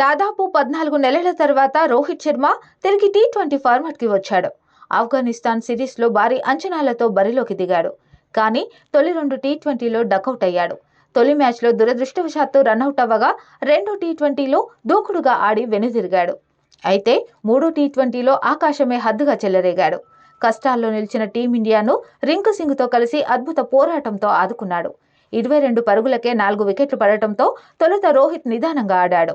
దాదాపు పద్నాలుగు నెలల తర్వాత రోహిత్ శర్మ తిరిగి టీ ట్వంటీ ఫార్మాట్కి వచ్చాడు. ఆఫ్ఘనిస్తాన్ సిరీస్లో భారీ అంచనాలతో బరిలోకి దిగాడు. కానీ తొలి రెండు టీ ట్వంటీలో డకౌట్ అయ్యాడు. తొలి మ్యాచ్లో దురదృష్టవశాత్తు రన్అవుట్ అవ్వగా రెండో టీ ట్వంటీలో దూకుడుగా ఆడి వెనుదిరిగాడు. అయితే మూడో టీ ట్వంటీలో ఆకాశమే హద్దుగా చెలరేగాడు. కష్టాల్లో నిలిచిన టీమిండియాను రింకు సింగ్తో కలిసి అద్భుత పోరాటంతో ఆదుకున్నాడు. ఇరవై రెండు పరుగులకే నాలుగు వికెట్లు పడటంతో తొలుత రోహిత్ నిదానంగా ఆడాడు.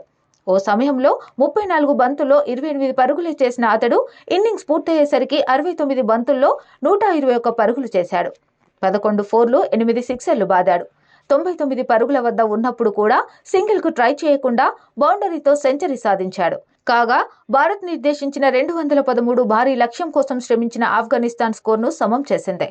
ఓ సమయంలో ముప్పై నాలుగు బంతుల్లో ఇరవై ఎనిమిది పరుగులు చేసిన అతడు ఇన్నింగ్స్ పూర్తయ్యేసరికి అరవై తొమ్మిది బంతుల్లో నూట ఇరవై ఒక్క పరుగులు చేశాడు. పదకొండు ఫోర్లు ఎనిమిది సిక్సర్లు బాదాడు. తొంభై తొమ్మిది పరుగుల వద్ద ఉన్నప్పుడు కూడా సింగిల్కు ట్రై చేయకుండా బౌండరీతో సెంచరీ సాధించాడు. కాగా భారత్ నిర్దేశించిన రెండు వందల పదమూడు భారీ లక్ష్యం కోసం శ్రమించిన ఆఫ్ఘనిస్తాన్ స్కోర్ను సమం చేసింది.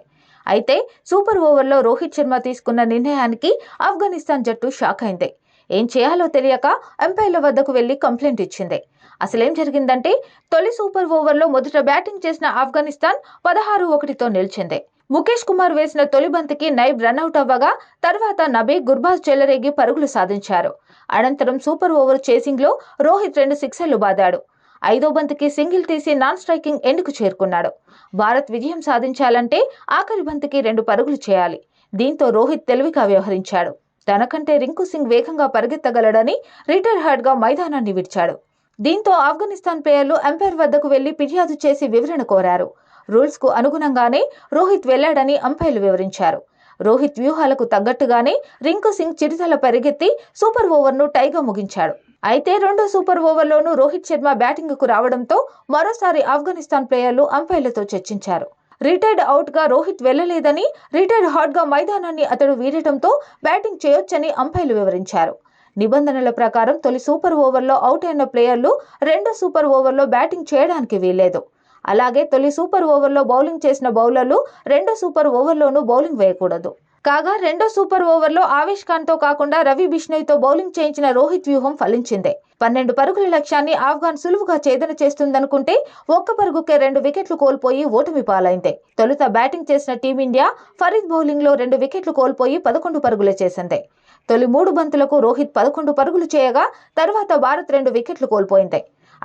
అయితే సూపర్ ఓవర్లో రోహిత్ శర్మ తీసుకున్న నిర్ణయానికి ఆఫ్ఘనిస్తాన్ జట్టు షాక్ అయింది. ఏం చేయాలో తెలియక ఎంపైర్ల వద్దకు వెళ్ళి కంప్లైంట్ ఇచ్చింది. అసలేం జరిగిందంటే తొలి సూపర్ ఓవర్లో మొదట బ్యాటింగ్ చేసిన ఆఫ్ఘనిస్తాన్ పదహారు ఒకటితో నిలిచింది. ముఖేష్ కుమార్ వేసిన తొలి బంతికి నైబ్ రన్అట్ అవ్వగా తర్వాత నబీ గుర్బాజ్ చెల్లరేగి పరుగులు సాధించారు. అనంతరం సూపర్ ఓవర్ చేసింగ్లో రోహిత్ రెండు సిక్సర్లు బాదాడు. ఐదో బంతికి సింగిల్ తీసి నాన్ స్ట్రైకింగ్ ఎండ్కు చేరుకున్నాడు. భారత్ విజయం సాధించాలంటే ఆఖరి బంతికి రెండు పరుగులు చేయాలి. దీంతో రోహిత్ తెలివిగా వ్యవహరించాడు. తనకంటే రింకు సింగ్ వేగంగా పరిగెత్తగలడని రిటైర్ హార్డ్గా మైదానాన్ని విడిచాడు. దీంతో ఆఫ్ఘనిస్తాన్ ప్లేయర్లు అంపైర్ వద్దకు వెళ్ళి ఫిర్యాదు చేసి వివరణ కోరారు. రూల్స్కు అనుగుణంగానే రోహిత్ వెళ్ళాడని అంపైర్లు వివరించారు. రోహిత్ వ్యూహాలకు తగ్గట్టుగానే రింకు సింగ్ చిరుతల పరిగెత్తి సూపర్ ఓవర్ను టైగా ముగించాడు. అయితే రెండో సూపర్ ఓవర్లోనూ రోహిత్ శర్మ బ్యాటింగ్కు రావడంతో మరోసారి ఆఫ్ఘనిస్తాన్ ప్లేయర్లు అంపైర్లతో చర్చించారు. రిటైర్డ్ అవుట్గా రోహిత్ వెళ్ళలేదని రిటైర్డ్ హాట్గా మైదానాన్ని అతడు వీడటంతో బ్యాటింగ్ చేయొచ్చని అంపైలు వివరించారు. నిబంధనల ప్రకారం తొలి సూపర్ ఓవర్లో అవుట్ అయిన ప్లేయర్లు రెండో సూపర్ ఓవర్లో బ్యాటింగ్ చేయడానికి వీల్లేదు. అలాగే తొలి సూపర్ ఓవర్లో బౌలింగ్ చేసిన బౌలర్లు రెండో సూపర్ ఓవర్లోనూ బౌలింగ్ వేయకూడదు. కాగా రెండో సూపర్ ఓవర్లో ఆవేష్ ఖాన్తో కాకుండా రవి బిష్ణోయ్తో బౌలింగ్ చేయించిన రోహిత్ వ్యూహం ఫలించింది. పన్నెండు పరుగుల లక్ష్యాన్ని ఆఫ్ఘాన్ సులువుగా ఛేదన చేస్తుందనుకుంటే ఒక్క పరుగుకే రెండు వికెట్లు కోల్పోయి ఓటమి పాలైంది. తొలుత బ్యాటింగ్ చేసిన టీమిండియా ఫరీద్ బౌలింగ్లో రెండు వికెట్లు కోల్పోయి పదకొండు పరుగులు చేసింది. తొలి మూడు బంతులకు రోహిత్ పదకొండు పరుగులు చేయగా తర్వాత భారత్ రెండు వికెట్లు కోల్పోయింది.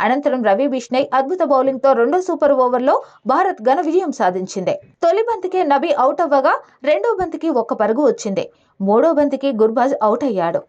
అనంతరం రవి బిష్ణయ్ అద్భుత బౌలింగ్తో రెండో సూపర్ ఓవర్లో భారత్ ఘన విజయం సాధించింది. తొలి బంతికే నబీ అవుట్ అవ్వగా రెండో బంతికి ఒక్క పరుగు వచ్చింది. మూడో బంతికి గుర్బాజ్ అవుట్ అయ్యాడు.